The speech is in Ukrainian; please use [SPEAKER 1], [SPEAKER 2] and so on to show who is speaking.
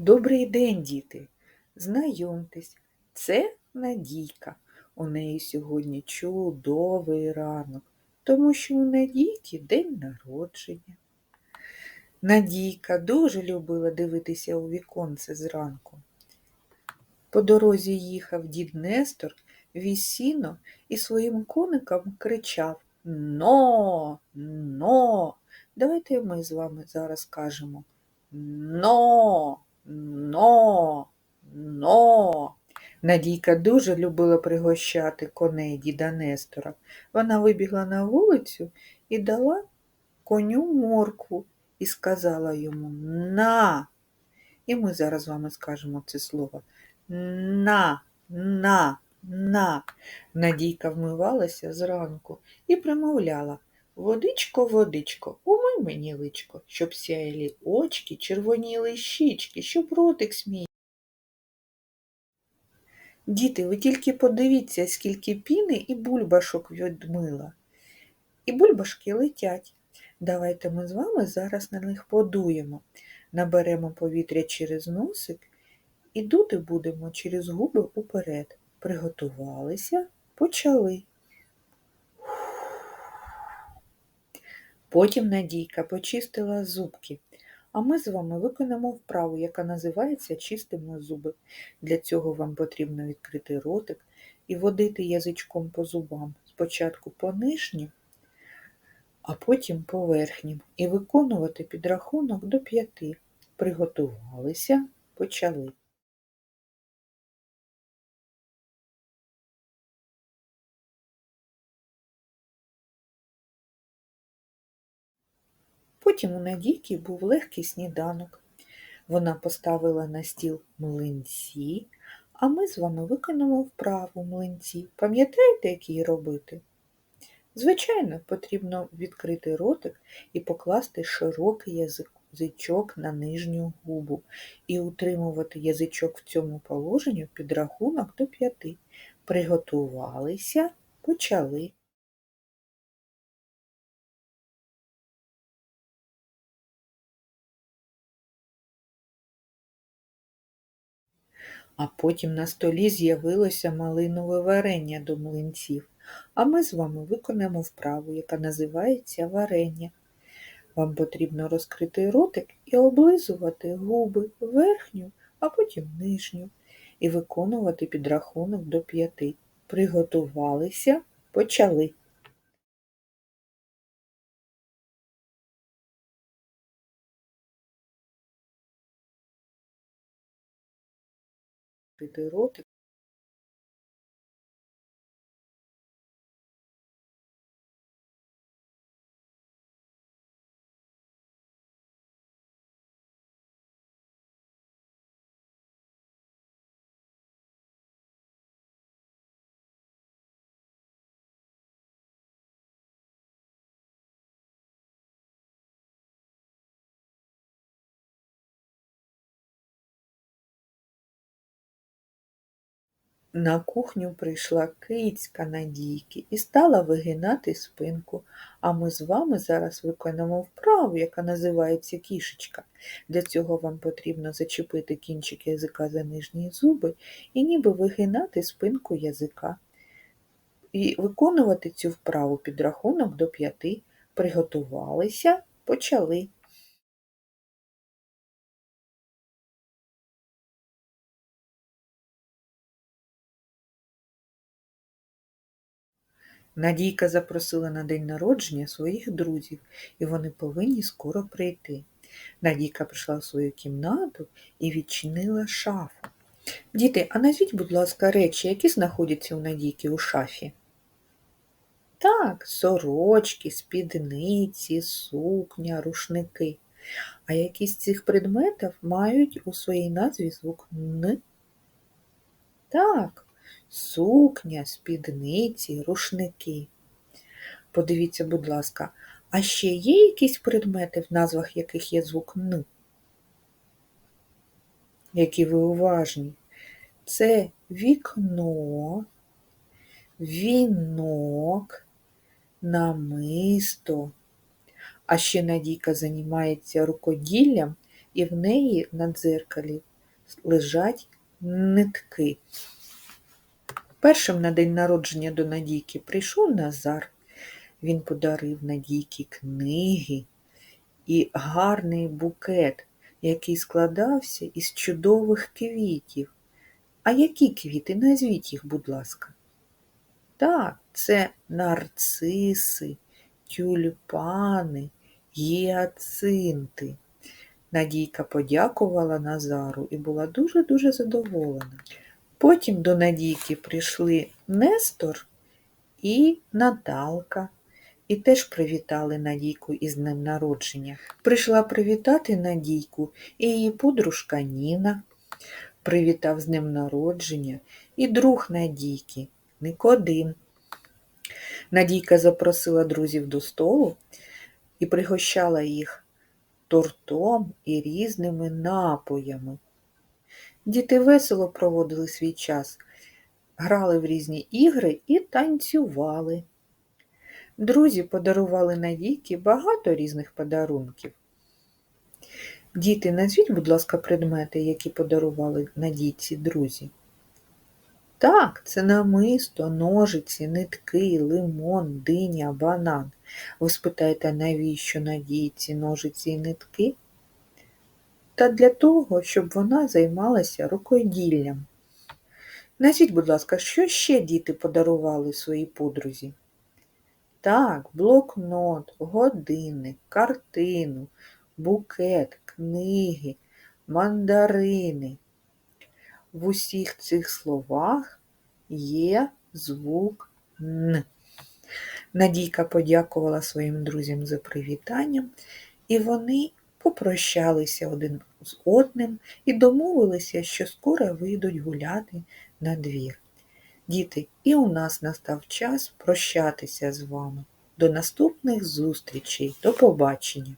[SPEAKER 1] Добрий день, діти! Знайомтесь, це Надійка. У неї сьогодні чудовий ранок, тому що у Надійки день народження. Надійка дуже любила дивитися у віконце зранку. По дорозі їхав дід Нестор, віз сіно і своїм коникам кричав Но, но. Давайте ми з вами зараз скажемо Но. Но, но. Надійка дуже любила пригощати коней діда Нестора. Вона вибігла на вулицю і дала коню моркву і сказала йому на. І ми зараз з вами скажемо це слово. На, на, на. Надійка вмивалася зранку і примовляла Водичко, водичко, умий мені личко, щоб сяяли очки, червоніли щічки, щоб ротик смій. Діти, ви тільки подивіться, скільки піни і бульбашок відмила. І бульбашки летять. Давайте ми з вами зараз на них подуємо. Наберемо повітря через носик і дути будемо через губи уперед. Приготувалися, почали. Потім Надійка почистила зубки, а ми з вами виконаємо вправу, яка називається чистимо зуби. Для цього вам потрібно відкрити ротик і водити язичком по зубам. Спочатку по нижнім, а потім по верхнім. І виконувати підрахунок до п'яти. Приготувалися, почали. Потім у Надійки був легкий сніданок. Вона поставила на стіл млинці, а ми з вами виконуємо вправу млинці. Пам'ятаєте, як її робити? Звичайно, потрібно відкрити ротик і покласти широкий язичок на нижню губу і утримувати язичок в цьому положенні під рахунок до п'яти. Приготувалися, почали. А потім на столі з'явилося малинове варення до млинців, а ми з вами виконаємо вправу, яка називається варення. Вам потрібно розкрити ротик і облизувати губи верхню, а потім нижню, і виконувати підрахунок до п'яти. Приготувалися, почали. Відкрити ротик. На кухню прийшла кицька Надійки і стала вигинати спинку. А ми з вами зараз виконаємо вправу, яка називається кішечка. Для цього вам потрібно зачепити кінчик язика за нижні зуби і ніби вигинати спинку язика. І виконувати цю вправу під рахунок до п'яти. Приготувалися, почали. Надійка запросила на день народження своїх друзів, і вони повинні скоро прийти. Надійка прийшла в свою кімнату і відчинила шафу. Діти, а назвіть, будь ласка, речі, які знаходяться у Надійки у шафі? Так, сорочки, спідниці, сукня, рушники. А які з цих предметів мають у своїй назві звук Н? Так, сукня, спідниці, рушники. Подивіться, будь ласка, а ще є якісь предмети, в назвах яких є звук Н? Які ви уважні? Це вікно, вінок, намисто. А ще Надійка займається рукоділлям, і в неї на дзеркалі лежать нитки. Першим на день народження до Надійки прийшов Назар. Він подарив Надійки книги і гарний букет, який складався із чудових квітів. А які квіти? Назвіть їх, будь ласка. Так, це нарциси, тюльпани, гіацинти. Надійка подякувала Назару і була дуже-дуже задоволена. Потім до Надійки прийшли Нестор і Наталка, і теж привітали Надійку із днем народження. Прийшла привітати Надійку і її подружка Ніна. Привітав з днем народження і друг Надійки Никодим. Надійка запросила друзів до столу і пригощала їх тортом і різними напоями. Діти весело проводили свій час, грали в різні ігри і танцювали. Друзі подарували Надійки багато різних подарунків. Діти, назвіть, будь ласка, предмети, які подарували Надійці друзі. Так, це намисто, ножиці, нитки, лимон, диня, банан. Ви спитаєте, навіщо Надійці ножиці і нитки? Та для того, щоб вона займалася рукоділлям. Назвіть, будь ласка, що ще діти подарували своїй подрузі? Так, блокнот, годинник, картину, букет, книги, мандарини. В усіх цих словах є звук Н. Надійка подякувала своїм друзям за привітанням, і вони попрощалися один з одним і домовилися, що скоро вийдуть гуляти на двір. Діти, і у нас настав час прощатися з вами. До наступних зустрічей. До побачення!